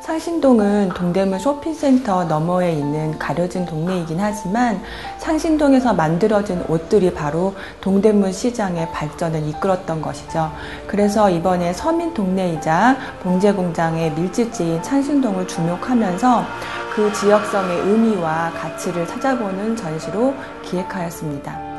상신동은 동대문 쇼핑센터 너머에 있는 가려진 동네이긴 하지만 상신동에서 만들어진 옷들이 바로 동대문 시장의 발전을 이끌었던 것이죠. 그래서 이번에 서민 동네이자 봉제 공장의 밀집지인 상신동을 주목하면서 그 지역성의 의미와 가치를 찾아보는 전시로 기획하였습니다.